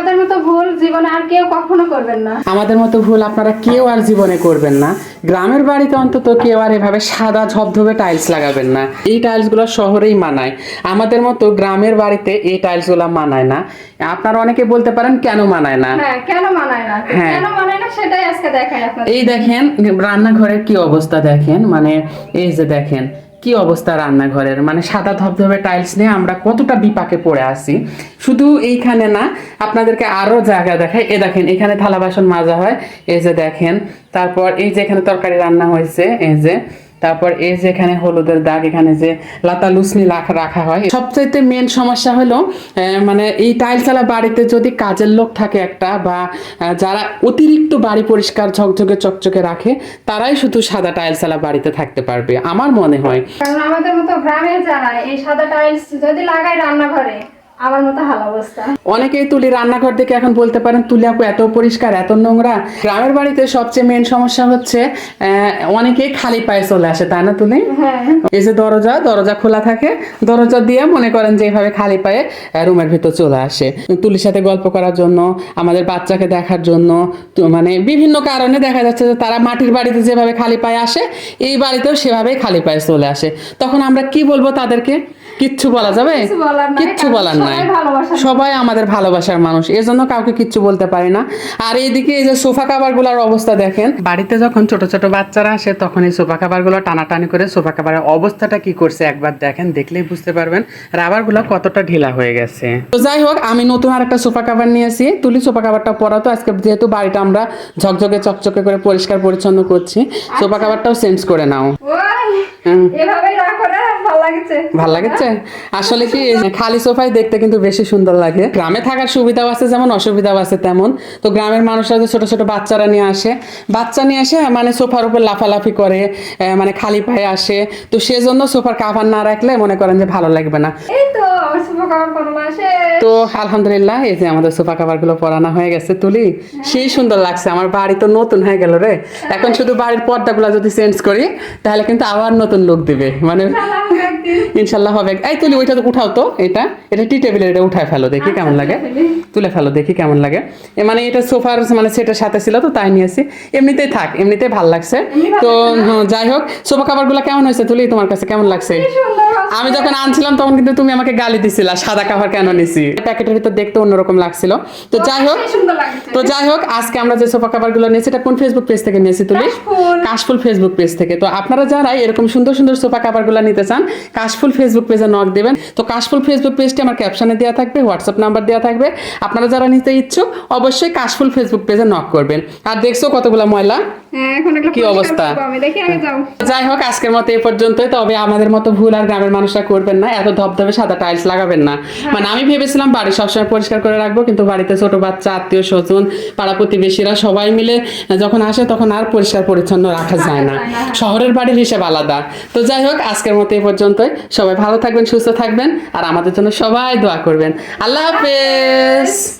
আমাদের মতো ভুল জীবনে আর কেউ কখনো করবেন না। আমাদের মতো ভুল আপনারা কেউ আর জীবনে করবেন না। গ্রামের বাড়িতে অন্তত কেউ আর এভাবে সাদা ঝপঝপে টাইলস লাগাবেন না। এই টাইলসগুলো শহরেই মানায়। আমাদের মতো গ্রামের বাড়িতে এই টাইলসগুলো মানায় না। আপনারা অনেকে বলতে পারেন কেন মানায় না? হ্যাঁ কেন মানায় না? হ্যাঁ। কেন মানায় না সেটাই আজকে দেখাই আপনাদের। এই দেখেন রান্নাঘরের কি অবস্থা দেখেন? মানে এই যে দেখেন কি অবস্থা রান্নাঘরের? মানে সাদা ধবধবে টাইলস নিয়ে আমরা কতটা বিপাকে পড়ে আছি। শুধু এইখানে না, আপনাদেরকে আরও জায়গা দেখায় এ দেখেন, এখানে থালা বাসন মাজা হয়। এই যে দেখেন, তারপর এই যে এখানে তরকারি রান্না হয়েছে, এই যে তারপর এই যে এখানে হলুদের দাগ, এখানে যে লাতা লুসনি রাখা হয়। সবচাইতে মেন সমস্যা হলো মানে এই টাইলসালা বাড়িতে যদি কাজের লোক থাকে একটা বা যারা অতিরিক্ত বাড়ি পরিষ্কার ঝকঝকে চকচকে রাখে, তারাই শুধু সাদা টাইলসালা বাড়িতে থাকতে পারবে। আমার মনে হয়। কারণ আমাদের মতো গ্রামে যারা এই সাদা টাইলস যদি লাগায় রান্নাঘরে আমার মতো হাল অবস্থা। অনেকেই তুলি রান্নাঘর থেকে এখন বলতে পারেন তুলি আপু এত পরিষ্কার এত নোংরা। গ্রামের বাড়িতে সবচেয়ে মেন সমস্যা হচ্ছে অনেকেই খালি পায়ে চলে আসে তাই না তুলি? হ্যাঁ। এই যে দরজা দরজা খোলা থাকে। দরজা দিয়ে মনে করেন যে এইভাবে খালি পায়ে রুমের ভিতর চলে আসে। তুলির সাথে গল্প করার জন্য আমাদের বাচ্চাকে দেখার জন্য মানে বিভিন্ন কারণে দেখা যাচ্ছে যে তারা মাটির বাড়িতে যেভাবে খালি পায়ে আসে এই বাড়িতেও সেভাবেই খালি পায়ে চলে আসে। তখন আমরা কি বলব তাদেরকে? কিচ্ছু বলা যাবে? কিছু বলার নাই, কিচ্ছু বলার নাই। সবাই আমাদের ভালোবাসার মানুষ এজন্য কাউকে কিচ্ছু বলতে পারি না। আর এইদিকে এই যে সোফা কাভারগুলার অবস্থা দেখেন। বাড়িতে যখন ছোট ছোট বাচ্চারা আসে তখন এই সোফা কাভারগুলো টানাটানি করে সোফা কাভারের অবস্থাটা কি করছে একবার দেখেন দেখলেই বুঝতে পারবেন রাবারগুলো কতটা ঢিলা হয়ে গেছে। তো যাই হোক আমি নতুন আর একটা সোফা কাভার নিয়েছি তুলি সোফা কাভারটা পরা তো আজকে যেহেতু বাড়িটা আমরা ঝকঝকে চকচকে করে পরিষ্কার পরিচ্ছন্ন করছি সোফা কাভারটাও চেঞ্জ করে নাও। এভাবেই রাখো না ভালো লাগছে। ভালো লাগছে? আসলে কি খালি সোফায় দেখতে কিন্তু বেশি সুন্দর লাগে। গ্রামে থাকার সুবিধাও আছে যেমন অসুবিধাও আছে তেমন। তো গ্রামের মানুষরা যে ছোট ছোট বাচ্চারা নিয়ে আসে বাচ্চা নিয়ে আসে মানে সোফার উপর লাফালাফি করে আহ, মানে খালি পায়ে আসে। তো সেজন্য সোফার কাভার না রাখলে মনে করেন যে ভালো লাগবে না। এই তো আলহামদুলিল্লাহ এই যে আমাদের সোফা পরানো হয়ে গেছে তুলি। সেই সুন্দর লাগছে আমার বাড়ি তো নতুন হয়ে গেল রে। এখন শুধু বাড়ির পর্দাগুলো যদি চেঞ্জ করি তাহলে কিন্তু আবার নতুন লুক দিবে। মানে ইনশাল্লাহ হবে। এই তুলি ওইটা তো উঠাও তো এটা। এটা টি টেবিলে এটা উঠায় ফেলো দেখি কেমন লাগে। তুলে ফেলো দেখি কেমন লাগে। মানে এটা সোফার মানে সেটার সাথে ছিল তো তাই নিয়েছি। এমনিতেই থাক এমনিতেই ভালো লাগছে। তো যাই হোক সোফা কাভারগুলো কেমন হয়েছে তুলি? তোমার কাছে কেমন লাগছে? আমি যখন আনছিলাম তখন কিন্তু তুমি আমাকে গালি দিছিলা সাদা কাভার কেন নিছি? প্যাকেটের ভিতর দেখতে অন্যরকম লাগছিল। তো যাই হোক তো যাই হোক আজকে আমরা যে সোফা কাভারগুলো নিয়েছি এটা কোন ফেসবুক পেজ থেকে নিয়েছি তুলি কাশফুল। ফেসবুক পেজ থেকে। তো আপনারা যারা এরকম সুন্দর সুন্দর সোফা কাভারগুলো নিতে চান কাশফুল ফেসবুক পেজে নক দেবেন। তো কাশফুল ফেসবুক পেজটি আমার ক্যাপশনে দেওয়া থাকবে হোয়াটসঅ্যাপ নাম্বার দেওয়া থাকবে। আপনারা যারা নিতে ইচ্ছুক অবশ্যই কাশফুল ফেসবুক পেজে নক করবেন। আর দেখছ কতগুলো ময়লা? কি অবস্থা? যাও। যাই হোক আজকের মতো এই পর্যন্তই। তবে আমাদের মতো ভুল আর গ্রামের মানুষরা করবেন না। এত সাদা টাইলস লাগাবেন না। মানে আমি ভেবেছিলাম বাড়ি সবসময় পরিষ্কার করে রাখব কিন্তু বাড়িতে ছোট বাচ্চা আত্মীয় স্বজন পাড়া প্রতিবেশীরা সবাই মিলে যখন আসে তখন আর পরিষ্কার পরিচ্ছন্ন রাখা যায় না। শহরের বাড়ির হিসেব আলাদা। তো যাই হোক আজকের মতো এই পর্যন্তই। সবাই ভালো থাকবেন সুস্থ থাকবেন আর আমাদের জন্য সবাই দোয়া করবেন। আল্লাহ হাফেজ!